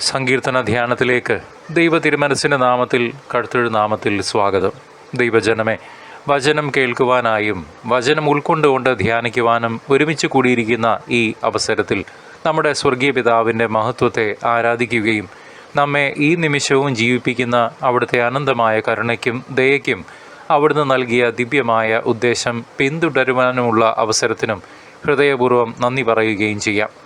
സങ്കീർത്തന ധ്യാനത്തിലേക്ക് ദൈവ തിരുമനസിന്റെ നാമത്തിൽ കടുത്തൊഴു നാമത്തിൽ സ്വാഗതം. ദൈവജനമേ വചനം കേൾക്കുവാനായും വചനം ഉൾക്കൊണ്ടുകൊണ്ട് ധ്യാനിക്കുവാനും ഒരുമിച്ച് കൂടിയിരിക്കുന്ന ഈ അവസരത്തിൽ നമ്മുടെ സ്വർഗീയ പിതാവിന്റെ മഹത്വത്തെ ആരാധിക്കുകയും നമ്മെ ഈ നിമിഷവും ജീവിപ്പിക്കുന്ന അവിടുത്തെ അനന്തമായ കരുണയ്ക്കും ദയയ്ക്കും അവിടുന്ന് നൽകിയ ദിവ്യമായ ഉദ്ദേശം പിന്തുടരുവാനുമുള്ള അവസരത്തിനും ഹൃദയപൂർവം നന്ദി പറയുകയും ചെയ്യാം.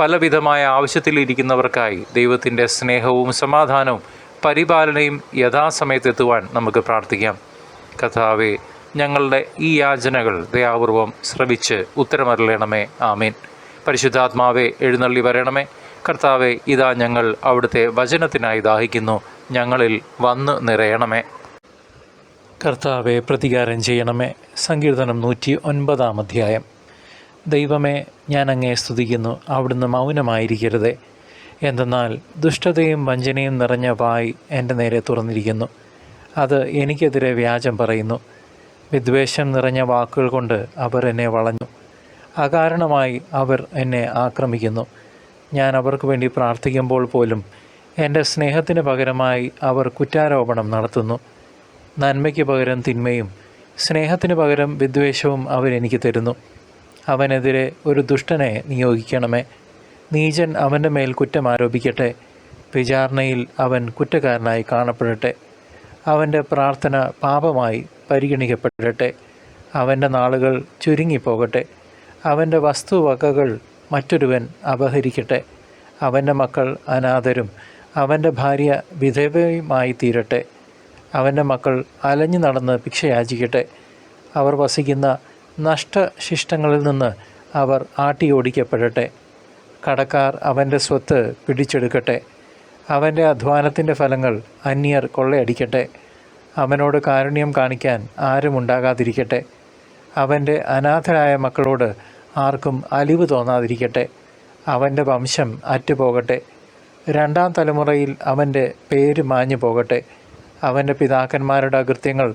പലവിധമായ ആവശ്യത്തിലിരിക്കുന്നവർക്കായി ദൈവത്തിന്റെ സ്നേഹവും സമാധാനവും പരിപാലനയും യഥാസമയത്തെത്തുവാൻ നമുക്ക് പ്രാർത്ഥിക്കാം. കഥാവെ ഞങ്ങളുടെ ഈ യാചനകൾ ദയാപൂർവം ശ്രവിച്ച് ഉത്തരമരളണമേ. ആമീൻ. പരിശുദ്ധാത്മാവെ എഴുന്നള്ളി വരണമേ. കർത്താവെ ഇതാ ഞങ്ങൾ അവിടുത്തെ വചനത്തിനായി ദാഹിക്കുന്നു. ഞങ്ങളിൽ വന്ന് നിറയണമേ. കർത്താവെ പ്രതികാരം ചെയ്യണമേ. സങ്കീർത്തനം നൂറ്റി ഒൻപതാം അധ്യായം. ദൈവമേ ഞാൻ അങ്ങേ സ്തുതിക്കുന്നു. അവിടുന്ന് മൗനമായിരിക്കരുതേ. എന്തെന്നാൽ ദുഷ്ടതയും വഞ്ചനയും നിറഞ്ഞ വായി എന്റെ നേരെ തുറന്നിരിക്കുന്നു. അത് എനിക്കെതിരെ വ്യാജം പറയുന്നു. വിദ്വേഷം നിറഞ്ഞ വാക്കുകൾ കൊണ്ട് അവർ എന്നെ വളഞ്ഞു. അകാരണമായി അവർ എന്നെ ആക്രമിക്കുന്നു. ഞാൻ അവർക്ക് വേണ്ടി പ്രാർത്ഥിക്കുമ്പോൾ പോലും എന്റെ സ്നേഹത്തിന് പകരമായി അവർ കുറ്റാരോപണം നടത്തുന്നു. നന്മയ്ക്ക് പകരം തിന്മയും സ്നേഹത്തിന് പകരം വിദ്വേഷവും അവരെനിക്ക് തരുന്നു. അവനെതിരെ ഒരു ദുഷ്ടനെ നിയോഗിക്കണമേ. നീചൻ അവന്റെ മേൽ കുറ്റം ആരോപിക്കട്ടെ. വിചാരണയിൽ അവൻ കുറ്റക്കാരനായി കാണപ്പെടട്ടെ. അവന്റെ പ്രാർത്ഥന പാപമായി പരിഗണിക്കപ്പെടട്ടെ. അവന്റെ നാളുകൾ ചുരുങ്ങിപ്പോകട്ടെ. അവന്റെ വസ്തുവകകൾ മറ്റൊരുവൻ അപഹരിക്കട്ടെ. അവന്റെ മക്കൾ അനാഥരും അവന്റെ ഭാര്യ വിധവയുമായി തീരട്ടെ അവന്റെ മക്കൾ അലഞ്ഞു നടന്ന് ഭിക്ഷയാചിക്കട്ടെ. അവർ വസിക്കുന്ന നഷ്ടശിഷ്ടങ്ങളിൽ നിന്ന് അവർ ആട്ടി ആട്ടിയോടിക്കപ്പെടട്ടെ. കടക്കാർ അവന്റെ സ്വത്ത് പിടിച്ചെടുക്കട്ടെ. അവന്റെ അധ്വാനത്തിന്റെ ഫലങ്ങൾ അന്യർ കൊള്ളയടിക്കട്ടെ. അവനോട് കാരുണ്യം കാണിക്കാൻ ആരും ഉണ്ടാകാതിരിക്കട്ടെ. അവന്റെ അനാഥരായ മക്കളോട് ആർക്കും അലിവ് തോന്നാതിരിക്കട്ടെ. അവന്റെ വംശം അറ്റുപോകട്ടെ. രണ്ടാം തലമുറയിൽ അവന്റെ പേര് മാഞ്ഞു പോകട്ടെ. അവന്റെ പിതാക്കന്മാരുടെ അകൃത്യങ്ങൾ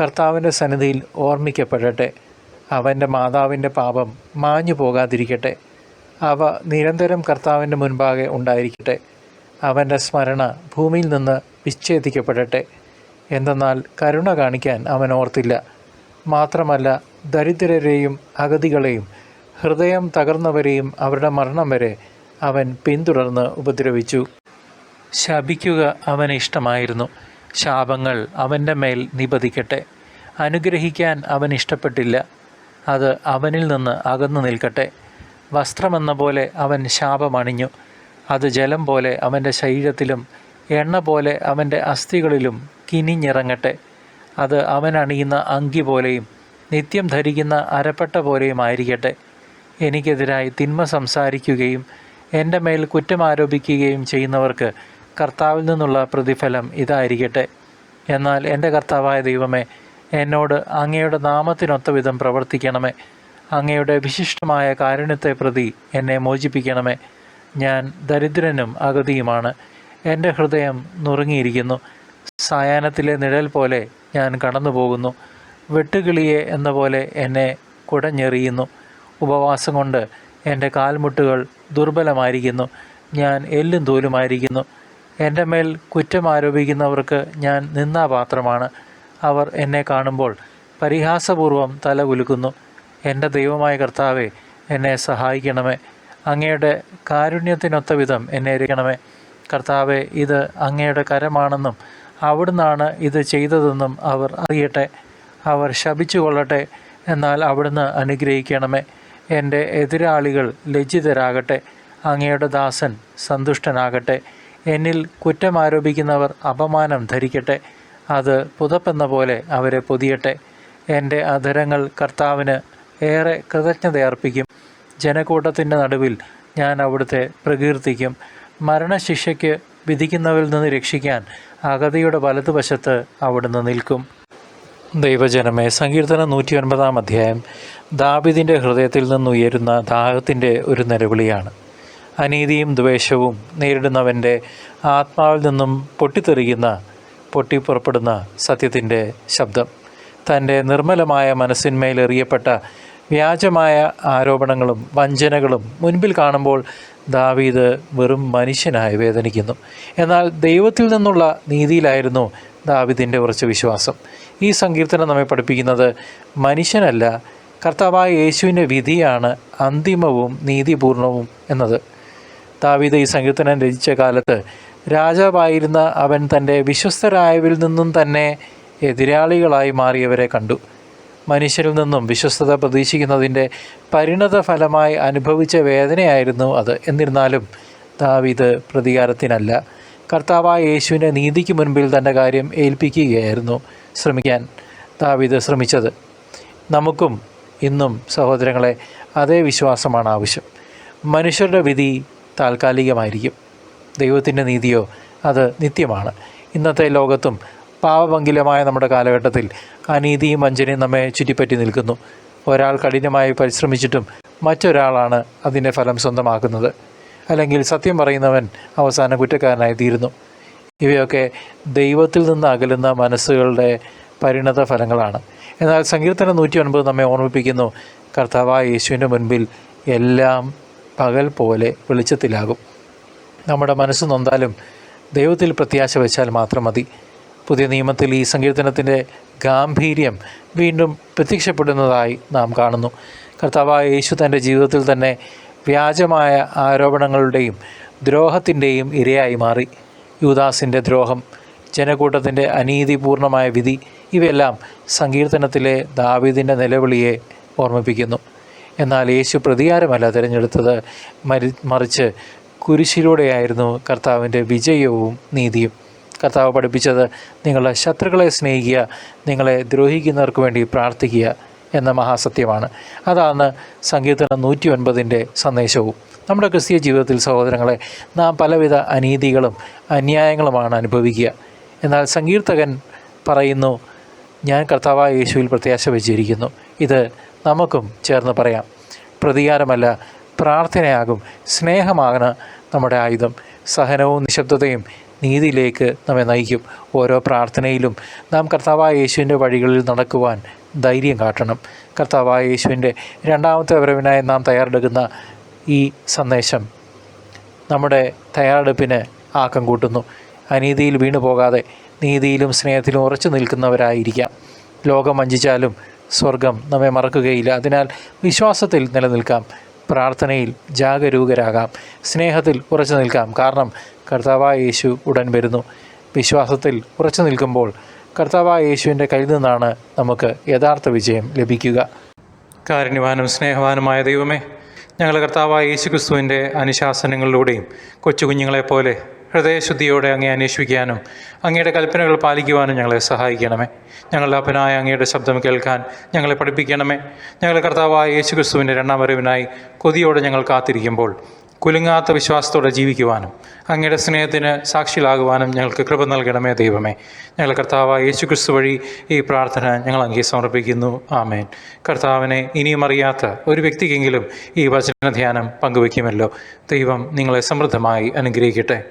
കർത്താവിന്റെ സന്നിധിയിൽ ഓർമ്മിക്കപ്പെടട്ടെ. അവന്റെ മാതാവിന്റെ പാപം മാഞ്ഞു പോകാതിരിക്കട്ടെ. അവ നിരന്തരം കർത്താവിന്റെ മുൻപാകെ ഉണ്ടായിരിക്കട്ടെ. അവന്റെ സ്മരണ ഭൂമിയിൽ നിന്ന് വിച്ഛേദിക്കപ്പെടട്ടെ. എന്തെന്നാൽ കരുണ കാണിക്കാൻ അവൻ ഓർത്തില്ല. മാത്രമല്ല ദരിദ്രരെയും അഗതികളെയും ഹൃദയം തകർന്നവരെയും അവരുടെ മരണം വരെ അവൻ പിന്തുടർന്ന് ഉപദ്രവിച്ചു. ശപിക്കുക അവന് ഇഷ്ടമായിരുന്നു. ശാപങ്ങൾ അവന്റെ മേൽ നിപതിക്കട്ടെ. അനുഗ്രഹിക്കാൻ അവൻ ഇഷ്ടപ്പെട്ടില്ല. അത് അവനിൽ നിന്ന് അകന്നു നിൽക്കട്ടെ. വസ്ത്രമെന്ന പോലെ അവൻ ശാപമണിഞ്ഞു. അത് ജലം പോലെ അവന്റെ ശരീരത്തിലും എണ്ണ പോലെ അവന്റെ അസ്ഥികളിലും കിനിഞ്ഞിറങ്ങട്ടെ. അത് അവൻ അണിയുന്ന അങ്കി പോലെയും നിത്യം ധരിക്കുന്ന അരപ്പട്ട പോലെയും ആയിരിക്കട്ടെ. എനിക്കെതിരായി തിന്മ സംസാരിക്കുകയും എന്റെ മേൽ കുറ്റം ആരോപിക്കുകയും ചെയ്യുന്നവർക്ക് കർത്താവിൽ നിന്നുള്ള പ്രതിഫലം ഇതായിരിക്കട്ടെ. എന്നാൽ എന്റെ കർത്താവായ ദൈവമേ എന്നോട് അങ്ങയുടെ നാമത്തിനൊത്ത വിധം പ്രവർത്തിക്കണമേ. അങ്ങയുടെ വിശിഷ്ടമായ കാരുണ്യത്തെ പ്രതി എന്നെ മോചിപ്പിക്കണമേ. ഞാൻ ദരിദ്രനും അഗതിയുമാണ്. എന്റെ ഹൃദയം നുറുങ്ങിയിരിക്കുന്നു. സായാഹ്നത്തിലെ നിഴൽ പോലെ ഞാൻ കടന്നു പോകുന്നു വെട്ടുകിളിയെ എന്ന പോലെ എന്നെ കുടഞ്ഞെറിയുന്നു. ഉപവാസം കൊണ്ട് എന്റെ കാൽമുട്ടുകൾ ദുർബലമായിരിക്കുന്നു. ഞാൻ എല്ലും തോലുമായിരിക്കുന്നു. എന്റെ മേൽ കുറ്റം ആരോപിക്കുന്നവർക്ക് ഞാൻ നിന്നാപാത്രമാണ് അവർ എന്നെ കാണുമ്പോൾ പരിഹാസപൂർവം തല കുലുക്കുന്നു. എന്റെ ദൈവമായ കർത്താവെ എന്നെ സഹായിക്കണമേ. അങ്ങയുടെ കാരുണ്യത്തിനൊത്ത വിധം എന്നെ ഇരിക്കണമേ കർത്താവെ ഇത് അങ്ങയുടെ കരമാണെന്നും അവിടുന്നാണ് ഇത് ചെയ്തതെന്നും അവർ അറിയട്ടെ. അവർ ശപിച്ചു കൊള്ളട്ടെ എന്നാൽ അവിടുന്ന് അനുഗ്രഹിക്കണമേ. എന്റെ എതിരാളികൾ ലജ്ജിതരാകട്ടെ അങ്ങയുടെ ദാസൻ സന്തുഷ്ടനാകട്ടെ. എന്നിൽ കുറ്റം ആരോപിക്കുന്നവർ അപമാനം ധരിക്കട്ടെ. അത് പുതപ്പെന്ന പോലെ അവരെ പൊതിയട്ടെ. എന്റെ അധരങ്ങൾ കർത്താവിന് ഏറെ കൃതജ്ഞതയർപ്പിക്കും. ജനക്കൂട്ടത്തിന്റെ നടുവിൽ ഞാൻ അവിടുത്തെ പ്രകീർത്തിക്കും. മരണശിക്ഷയ്ക്ക് വിധിക്കുന്നവരിൽ നിന്ന് രക്ഷിക്കാൻ അഗതിയുടെ വലതുവശത്ത് അവിടുന്ന് നിൽക്കും. ദൈവജനമേ സങ്കീർത്തനം നൂറ്റി ഒൻപതാം അധ്യായം. ദാവിദിന്റെ ഹൃദയത്തിൽ നിന്നുയരുന്ന ദാഹത്തിന്റെ ഒരു നിലവിളിയാണ്. അനീതിയും ദ്വേഷവും നേരിടുന്നവന്റെ ആത്മാവിൽ നിന്നും പൊട്ടിത്തെറിയുന്ന പൊട്ടിപ്പുറപ്പെടുന്ന സത്യത്തിന്റെ ശബ്ദം. തന്റെ നിർമ്മലമായ മനസ്സിന്മേലെറിയപ്പെട്ട വ്യാജമായ ആരോപണങ്ങളും വഞ്ചനകളും മുൻപിൽ കാണുമ്പോൾ ദാവീദ് വെറും മനുഷ്യനായി വേദനിക്കുന്നു. എന്നാൽ ദൈവത്തിൽ നിന്നുള്ള നീതിയിലായിരുന്നു ദാവിദിന്റെ ഉറച്ച വിശ്വാസം. ഈ സങ്കീർത്തനം നമ്മെ പഠിപ്പിക്കുന്നത് മനുഷ്യനല്ല കർത്താവായ യേശുവിന്റെ വിധിയാണ് അന്തിമവും നീതിപൂർണവും എന്നത്. ദാവീദ് ഈ സങ്കീർത്തനം രചിച്ച കാലത്ത് രാജാവായിരുന്ന അവൻ തന്റെ വിശ്വസ്തരായവരിൽ നിന്നും തന്നെ എതിരാളികളായി മാറിയവരെ കണ്ടു. മനുഷ്യരിൽ നിന്നും വിശ്വസ്തത പ്രതീക്ഷിക്കുന്നതിന്റെ പരിണത ഫലമായി അനുഭവിച്ച വേദനയായിരുന്നു അത്. എന്നിരുന്നാലും ദാവിത് പ്രതികാരത്തിനല്ല. കർത്താവായ യേശുവിനെ നീതിക്ക് മുൻപിൽ തന്റെ കാര്യം ഏൽപ്പിക്കുകയായിരുന്നു ശ്രമിക്കാൻ ദാവിത് ശ്രമിച്ചത്. നമുക്കും ഇന്നും സഹോദരങ്ങളെ അതേ വിശ്വാസമാണ് ആവശ്യം. മനുഷ്യരുടെ വിധി താൽക്കാലികമായിരിക്കും. ദൈവത്തിന്റെ നീതിയോ അത് നിത്യമാണ്. ഇന്നത്തെ ലോകത്തും പാവപങ്കിലമായ നമ്മുടെ കാലഘട്ടത്തിൽ അനീതിയും വഞ്ചനയും നമ്മെ ചുറ്റിപ്പറ്റി നിൽക്കുന്നു. ഒരാൾ കഠിനമായി പരിശ്രമിച്ചിട്ടും മറ്റൊരാളാണ് അതിന്റെ ഫലം സ്വന്തമാക്കുന്നത്. അല്ലെങ്കിൽ സത്യം പറയുന്നവൻ അവസാന കുറ്റക്കാരനായി തീരുന്നു ഇവയൊക്കെ ദൈവത്തിൽ നിന്ന് അകലുന്ന മനസ്സുകളുടെ പരിണത ഫലങ്ങളാണ്. എന്നാൽ സങ്കീർത്തനം നൂറ്റി ഒൻപത് നമ്മെ ഓർമ്മിപ്പിക്കുന്നു. കർത്താവായ യേശുവിന്റെ മുൻപിൽ എല്ലാം പകൽ പോലെ വെളിച്ചത്തിലാകും. നമ്മുടെ മനസ്സ് നൊന്താലും ദൈവത്തിൽ പ്രത്യാശ വെച്ചാൽ മാത്രം മതി. പുതിയ നിയമത്തിൽ ഈ സങ്കീർത്തനത്തിന്റെ ഗാംഭീര്യം വീണ്ടും പ്രത്യക്ഷപ്പെടുന്നതായി നാം കാണുന്നു. കർത്താവായ യേശു തന്റെ ജീവിതത്തിൽ തന്നെ വ്യാജമായ ആരോപണങ്ങളുടെയും ദ്രോഹത്തിന്റെയും ഇരയായി മാറി. യുദാസിന്റെ ദ്രോഹം ജനക്കൂട്ടത്തിന്റെ അനീതിപൂർണമായ വിധി ഇവയെല്ലാം സങ്കീർത്തനത്തിലെ ദാവീദിന്റെ നിലവിളിയെ ഓർമ്മിപ്പിക്കുന്നു. എന്നാൽ യേശു പ്രതികാരമല്ല തിരഞ്ഞെടുത്തത്. മരി മറിച്ച് കുരിശിലൂടെയായിരുന്നു കർത്താവിന്റെ വിജയവും നീതിയും. കർത്താവ് പഠിപ്പിച്ചത് നിങ്ങളുടെ ശത്രുക്കളെ സ്നേഹിക്കുക നിങ്ങളെ ദ്രോഹിക്കുന്നവർക്ക് വേണ്ടി പ്രാർത്ഥിക്കുക എന്ന മഹാസത്യമാണ്. അതാണ് സങ്കീർത്തനം നൂറ്റി ഒൻപതിന്റെ സന്ദേശവും. നമ്മുടെ ക്രിസ്തീയ ജീവിതത്തിൽ സഹോദരങ്ങളെ നാം പലവിധ അനീതികളും അന്യായങ്ങളുമാണ് അനുഭവിക്കുക. എന്നാൽ സങ്കീർത്തകൻ പറയുന്നു ഞാൻ കർത്താവായ യേശുവിൽ പ്രത്യാശ വെച്ചിരിക്കുന്നു. ഇത് നമുക്കും ചേർന്ന് പറയാം. പ്രതികാരമല്ല പ്രാർത്ഥനയാകും. സ്നേഹമാണ് നമ്മുടെ ആയുധം സഹനവും നിശബ്ദതയും നീതിയിലേക്ക് നമ്മെ നയിക്കും. ഓരോ പ്രാർത്ഥനയിലും നാം കർത്താവായ യേശുവിന്റെ വഴികളിൽ നടക്കുവാൻ ധൈര്യം കാട്ടണം. കർത്താവായ യേശുവിന്റെ രണ്ടാമത്തെ വരവിനായി നാം തയ്യാറെടുക്കുന്ന ഈ സന്ദേശം നമ്മുടെ തയ്യാറെടുപ്പിന് ആക്കം കൂട്ടുന്നു. അനീതിയിൽ വീണു പോകാതെ നീതിയിലും സ്നേഹത്തിലും ഉറച്ചു നിൽക്കുന്നവരായിരിക്കാം. ലോകം വഞ്ചിച്ചാലും സ്വർഗം നമ്മെ മറക്കുകയില്ല. അതിനാൽ വിശ്വാസത്തിൽ നിലനിൽക്കാം. പ്രാർത്ഥനയിൽ ജാഗരൂകരാകാം. സ്നേഹത്തിൽ ഉറച്ചു നിൽക്കാം. കാരണം കർത്താവായ യേശു ഉടൻ വരുന്നു. വിശ്വാസത്തിൽ ഉറച്ചു നിൽക്കുമ്പോൾ കർത്താവായ യേശുവിന്റെ കയ്യിൽ നിന്നാണ് നമുക്ക് യഥാർത്ഥ വിജയം ലഭിക്കുക. കാരുണ്യവാനും സ്നേഹവാനുമായ ദൈവമേ ഞങ്ങൾ കർത്താവായ യേശു ക്രിസ്തുവിന്റെ അനുശാസനങ്ങളിലൂടെയും കൊച്ചു കുഞ്ഞുങ്ങളെപ്പോലെ ഹൃദയശുദ്ധിയോടെ അങ്ങേ അന്വേഷിക്കാനും അങ്ങയുടെ കൽപ്പനകൾ പാലിക്കുവാനും ഞങ്ങളെ സഹായിക്കണമേ. ഞങ്ങളുടെ അപ്പനായ അങ്ങയുടെ ശബ്ദം കേൾക്കാൻ ഞങ്ങളെ പഠിപ്പിക്കണമേ. ഞങ്ങളുടെ കർത്താവായ യേശു ക്രിസ്തുവിന്റെ രണ്ടാം വരവിനായി കൊതിയോടെ ഞങ്ങൾ കാത്തിരിക്കുമ്പോൾ കുലുങ്ങാത്ത വിശ്വാസത്തോടെ ജീവിക്കുവാനും അങ്ങയുടെ സ്നേഹത്തിന് സാക്ഷികളാകുവാനും ഞങ്ങൾക്ക് കൃപ നൽകണമേ ദൈവമേ. ഞങ്ങളുടെ കർത്താവ് യേശു ക്രിസ്തു വഴി ഈ പ്രാർത്ഥന ഞങ്ങൾ അങ്ങേ സമർപ്പിക്കുന്നു. ആമേൻ. കർത്താവിനെ ഇനിയും അറിയാത്ത ഒരു വ്യക്തിക്കെങ്കിലും ഈ വചനധ്യാനം പങ്കുവയ്ക്കുമല്ലോ. ദൈവം നിങ്ങളെ സമൃദ്ധമായി അനുഗ്രഹിക്കട്ടെ.